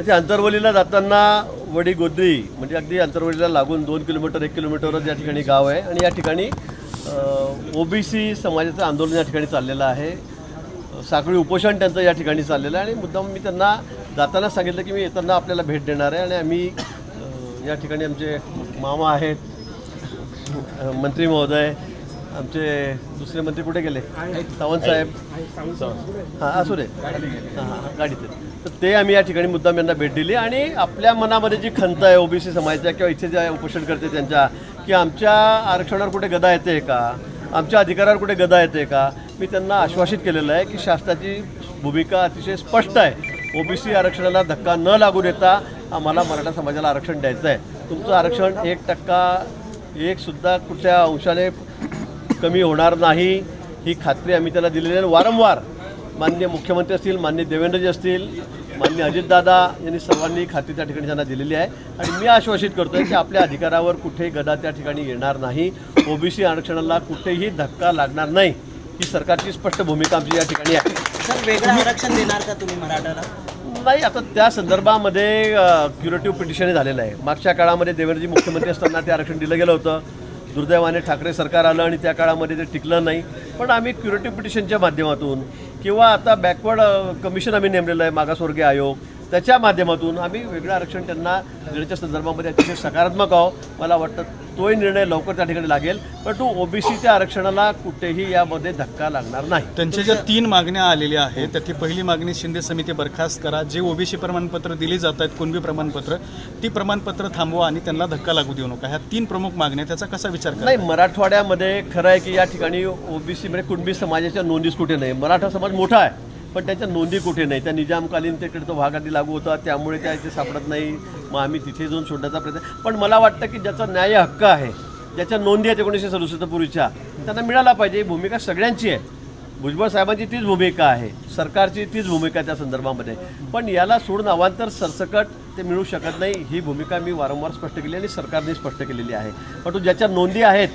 तर ते अंतरवलीला जाताना वडी गोद्री म्हणजे अगदी अंतरवलीला लागून दोन किलोमीटर एक किलोमीटरच या ठिकाणी गाव आहे. आणि या ठिकाणी ओबीसी समाजाचं आंदोलन या ठिकाणी चाललेलं आहे. साखळी उपोषण त्यांचं या ठिकाणी चाललेलं आहे. आणि मुद्दाम मी त्यांना जाताना सांगितलं की मी येताना आपल्याला भेट देणार आहे. आणि आम्ही या ठिकाणी आमचे मामा आहेत मंत्री महोदय आमचे दुसरे मंत्री कुठे गेले? सावंत साहेब. हां असू दे हां गाडीत. तर ते आम्ही या ठिकाणी मुद्दाम यांना भेट दिली आणि आपल्या मनामध्ये जी खंत आहे ओबीसी समाजाच्या किंवा इथे जे उपोषण करते त्यांच्या की आमच्या आरक्षणावर कुठे गदा येते का? आमच्या अधिकारावर कुठे गदा येते का? मी त्यांना आश्वासित केलेलं आहे की शासनाची भूमिका अतिशय स्पष्ट आहे. ओबीसी आरक्षणाला धक्का न लागू देता आम्हाला मराठा समाजाला आरक्षण द्यायचं आहे. तुमचं आरक्षण एक टक्का एक सुद्धा कुठल्या अंशाने कमी होणार नाही ही खात्री आम्ही त्याला दिलेली आहे. वारंवार माननीय मुख्यमंत्री असतील माननीय देवेंद्रजी असतील माननीय अजितदादा यांनी सर्वांनी खात्री त्या ठिकाणी त्यांना दिलेली आहे. आणि मी आश्वासित करतोय की आपल्या अधिकारावर कुठेही गदा त्या ठिकाणी येणार नाही. ओबीसी आरक्षणाला कुठेही धक्का लागणार नाही. ही सरकारची स्पष्ट भूमिका आमची या ठिकाणी आहे. सर वेगळं आरक्षण देणार का तुम्ही मराठाला? नाही आता त्या संदर्भामध्ये क्युरेटिव्ह पिटिशन झालेलं आहे. मागच्या काळामध्ये देवेंद्रजी मुख्यमंत्री असताना ते आरक्षण दिलं गेलं होतं. दुर्दैवाने ठाकरे सरकार आलं आणि त्या काळामध्ये ते टिकलं नाही. पण आम्ही क्युरेटिव्ह पिटिशनच्या माध्यमातून किंवा आता बॅकवर्ड कमिशन आम्ही नेमलेलं आहे मागासवर्गीय आयोग त्याच्या माध्यमातून आम्ही वेगळं आरक्षण त्यांना देण्याच्या संदर्भामध्ये अतिशय सकारात्मक आहोत. मला वाटतं तोही निर्णय लवकर त्या ठिकाणी लागेल परंतु ओबीसीच्या आरक्षणाला कुठेही यामध्ये धक्का लागणार नाही. त्यांच्या ज्या तीन मागण्या आलेल्या आहेत त्यातली पहिली मागणी शिंदे समिती बरखास्त करा जे ओबीसी प्रमाणपत्र दिली जात आहेत कुणबी प्रमाणपत्र ती प्रमाणपत्र थांबवा आणि त्यांना धक्का लागू देऊ नका. ह्या तीन प्रमुख मागण्या त्याचा कसा विचार करा नाही मराठवाड्यामध्ये खरं आहे की या ठिकाणी ओबीसी म्हणजे कुणबी समाजाच्या नोंदीच कुठे नाही. मराठा समाज मोठा आहे. पण त्याच्या नोंदी कुठे नाही. त्या निजामकालीन तिकडे तो भाग आधी लागू होता त्यामुळे त्या इथे सापडत नाही. मग आम्ही तिथे जाऊन शोधण्याचा प्रयत्न पण मला वाटतं की ज्याचा न्याय हक्क आहे ज्याच्या नोंदी आहेत एकोणीसशे सदुसष्ट पूर्वीच्या त्यांना मिळाला पाहिजे. ही भूमिका सगळ्यांची आहे. भुजबळ साहेबांची तीच भूमिका आहे. सरकारची तीच भूमिका त्या संदर्भामध्ये. पण याला सोडून अवांतर सरसकट ते मिळू शकत नाही. ही भूमिका मी वारंवार स्पष्ट केली आणि सरकारने स्पष्ट केलेली आहे. परंतु ज्याच्या नोंदी आहेत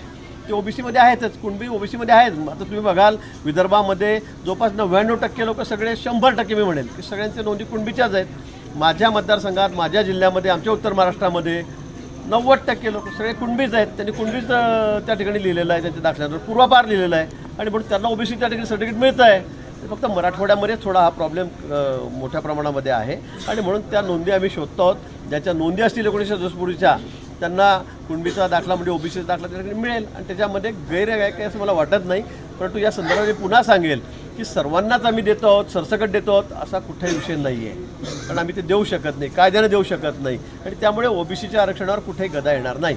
ते ओबीसीमध्ये आहेतच कुणबी ओबीसीमध्ये आहेत. आता तुम्ही बघाल विदर्भामध्ये जवळपास नव्याण्णव टक्के लोक सगळे शंभर टक्के मी म्हणेल. की सगळ्यांच्या नोंदी कुणबीच्याच आहेत. माझ्या मतदारसंघात माझ्या जिल्ह्यामध्ये आमच्या उत्तर महाराष्ट्रामध्ये नव्वद टक्के लोक सगळे कुणबीच आहेत. त्यांनी कुणबीच त्या ठिकाणी लिहिलेलं आहे त्यांच्या दाखल्यावर पूर्वापार लिहिलेलं आहे. आणि म्हणून त्यांना ओबीसी त्या ठिकाणी सर्टिफिकेट मिळतं आहे. ते फक्त मराठवाड्यामध्ये थोडा हा प्रॉब्लेम मोठ्या प्रमाणामध्ये आहे. आणि म्हणून त्या नोंदी आम्ही शोधतो आहोत. ज्याच्या नोंदी असतील एकोणीसशे पूर्वीच्या त्यांना कुणबीचा दाखला म्हणजे ओबीसीचा दाखला त्याच्याकडे मिळेल? आणि त्याच्यामध्ये गैरव्याय आहे काही असं मला वाटत नाही. परंतु या संदर्भात मी पुन्हा सांगेल की सर्वांनाच आम्ही देतो आहोत सरसकट देतो आहोत असा कुठलाही विषय नाही आहे कारण आम्ही ते देऊ शकत नाही कायद्याने देऊ शकत नाही. आणि त्यामुळे ओबीसीच्या आरक्षणावर कुठेही गदा येणार नाही.